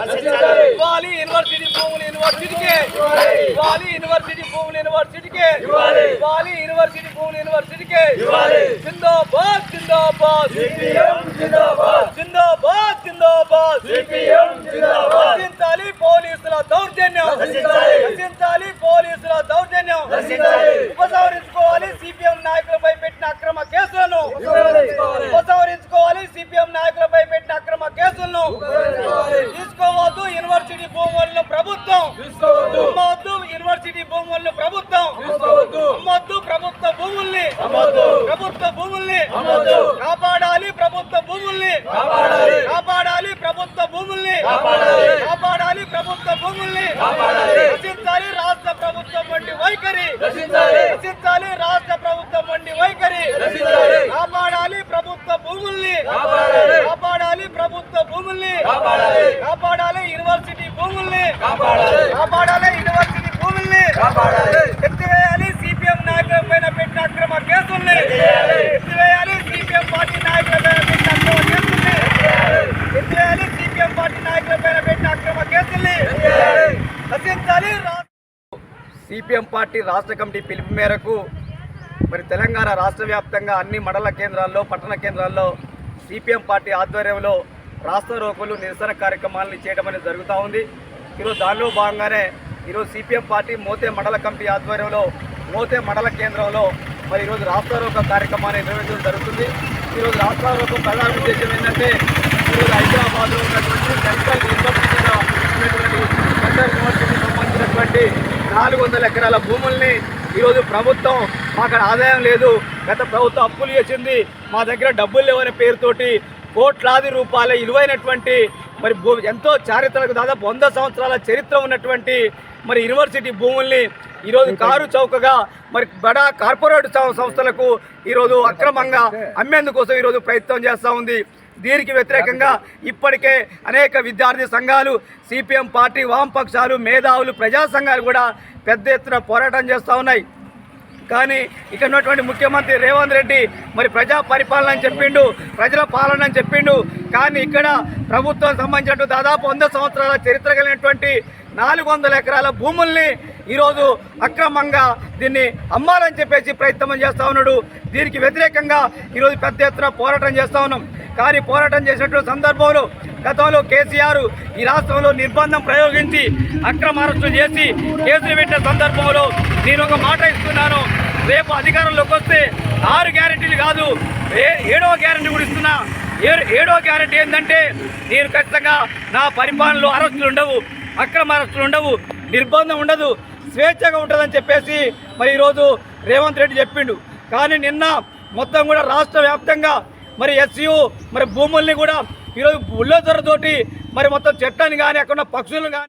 విధానం ఇవ్వాలి యూనివర్సిటీ భూములు యూనివర్సిటీకి. ఇవ్వాలి యూనివర్సిటీ భూములు యూనివర్సిటీకి. ఇవ్వాలి యూనివర్సిటీ భూములు యూనివర్సిటీకి. జిందాబాద్ జిందాబాద్. జిందాబాద్. జిందాబాద్ జిందాబాద్. రక్షించాలి పోలీసుల దౌర్జన్యం. రక్షించాలి. పోలీసుల దౌర్జన్యం. ఉపసంహరించుకోవాలి సిపిఎం నాయకులపై పెట్టిన అక్రమ కేసులను. ఉపసంహరించుకోవాలి సిపిఎం నాయకులపై పెట్టిన అక్రమ కేసులను. ప్రభుత్వం భూముల్ని భూముల్ని. కాపాడాలి ప్రభుత్వ భూముల్ని కాపాడాలి. ప్రభుత్వ భూముల్ని కాపాడాలి. ప్రభుత్వ భూముల్ని. రచించాలి రాష్ట్ర ప్రభుత్వం వంటి వైఖరి రచించాలి. రాష్ట్ర ప్రభుత్వం వంటి వైఖరి. కాపాడాలి ప్రభుత్వ భూముల్ని కాపాడాలి. ప్రభుత్వ భూముల్ని కాపాడాలి. కాపాడాలి యూనివర్సిటీ భూముల్ని కాపాడాలి. కాపాడాలి యూనివర్సిటీ భూముల్ని కాపాడాలి. ఎత్తివేయాలి సిపిఎం నాయకుల పైన పెట్టిన అక్రమ కేసుల్ని ఎత్తివేయాలి. ఎత్తివేయాలి సిపిఎం పార్టీ నాయకుల పైన పెట్టిన అక్రమ కేసుల్ని ఎత్తివేయాలి సిపిఎం పార్టీ నాయకుల పైన పెట్టిన అక్రమ కేసుల్ని రచించాలి రా- సిపిఎం పార్టీ రాష్ట్ర కమిటీ పిలుపు మేరకు మరి తెలంగాణ రాష్ట్ర వ్యాప్తంగా అన్ని మండల కేంద్రాల్లో పట్టణ కేంద్రాల్లో సిపిఎం పార్టీ ఆధ్వర్యంలో రాష్ట్ర రోకులు నిరసన కార్యక్రమాలను చేయడం అనేది జరుగుతూ ఉంది. ఈరోజు దానిలో భాగంగానే ఈరోజు సిపిఎం పార్టీ మోతే మండల కమిటీ ఆధ్వర్యంలో మోతే మండల కేంద్రంలో మరి ఈరోజు రాష్ట్ర రోక కార్యక్రమాన్ని నిర్వహించడం జరుగుతుంది. ఈరోజు రాష్ట్ర రోకం ప్రధాన ఉద్దేశం ఏంటంటే ఈరోజు హైదరాబాద్లో ఉన్నటువంటి సెంట్రల్ యూనివర్సిటీలో ఉన్నటువంటి సెంట్రల్ యూనివర్సిటీకి సంబంధించినటువంటి నాలుగు వందల ఎకరాల భూముల్ని ఈరోజు ప్రభుత్వం మాకు అక్కడ ఆదాయం లేదు. గత ప్రభుత్వం అప్పులు చేసింది. మా దగ్గర డబ్బులు లేవనే పేరుతోటి కోట్లాది రూపాయల విలువైనటువంటి మరి భూ ఎంతో చారిత్రక దాదాపు వంద సంవత్సరాల చరిత్ర ఉన్నటువంటి మరి యూనివర్సిటీ భూముల్ని ఈరోజు కారు చౌకగా మరి బడా కార్పొరేట్ సంస్థలకు ఈరోజు అక్రమంగా అమ్మేందుకోసం ఈరోజు ప్రయత్నం చేస్తూ ఉంది. దీనికి వ్యతిరేకంగా ఇప్పటికే అనేక విద్యార్థి సంఘాలు సిపిఎం పార్టీ వామపక్షాలు మేధావులు ప్రజా సంఘాలు కూడా పెద్ద ఎత్తున పోరాటం చేస్తూ ఉన్నాయి. కానీ ఇక్కడ ఉన్నటువంటి ముఖ్యమంత్రి రేవంత్ రెడ్డి మరి ప్రజా పరిపాలన అని చెప్పిండు ప్రజల పాలన అని చెప్పిండు. కానీ ఇక్కడ ప్రభుత్వం సంబంధించినట్టు దాదాపు వంద సంవత్సరాల చరిత్ర కలిగినటువంటి నాలుగు వందల ఎకరాల భూముల్ని ఈరోజు అక్రమంగా దీన్ని అమ్మాలని చెప్పేసి ప్రయత్నం చేస్తూ ఉన్నాడు. దీనికి వ్యతిరేకంగా ఈరోజు పెద్ద ఎత్తున పోరాటం చేస్తూ ఉన్నాం. కానీ పోరాటం చేసినటువంటి సందర్భంలో గతంలో కేసీఆర్ ఈ రాష్ట్రంలో నిర్బంధం ప్రయోగించి అక్రమ అరెస్టు చేసి కేసులు పెట్టిన సందర్భంలో నేను ఒక మాట ఇస్తున్నాను. రేపు అధికారంలోకి వస్తే ఆరు గ్యారెంటీలు కాదు ఏ- ఏడవ గ్యారెంటీ కూడా ఇస్తున్నా. ఏడవ గ్యారెంటీ ఏంటంటే నేను ఖచ్చితంగా నా పరిపాలనలో అరెస్టులు ఉండవు అక్రమ అరెస్టులు ఉండవు నిర్బంధం ఉండదు స్వేచ్ఛగా ఉంటుందని చెప్పేసి మరి ఈరోజు రేవంత్ రెడ్డి చెప్పిండు. కానీ నిన్న మొత్తం కూడా రాష్ట్ర వ్యాప్తంగా మరి ఎస్యు మరి భూముల్ని కూడా ఈరోజు బుల్లోజర్ తోటి మరి మొత్తం చెట్టని కానీ అక్కడ ఉన్న పక్షులను కానీ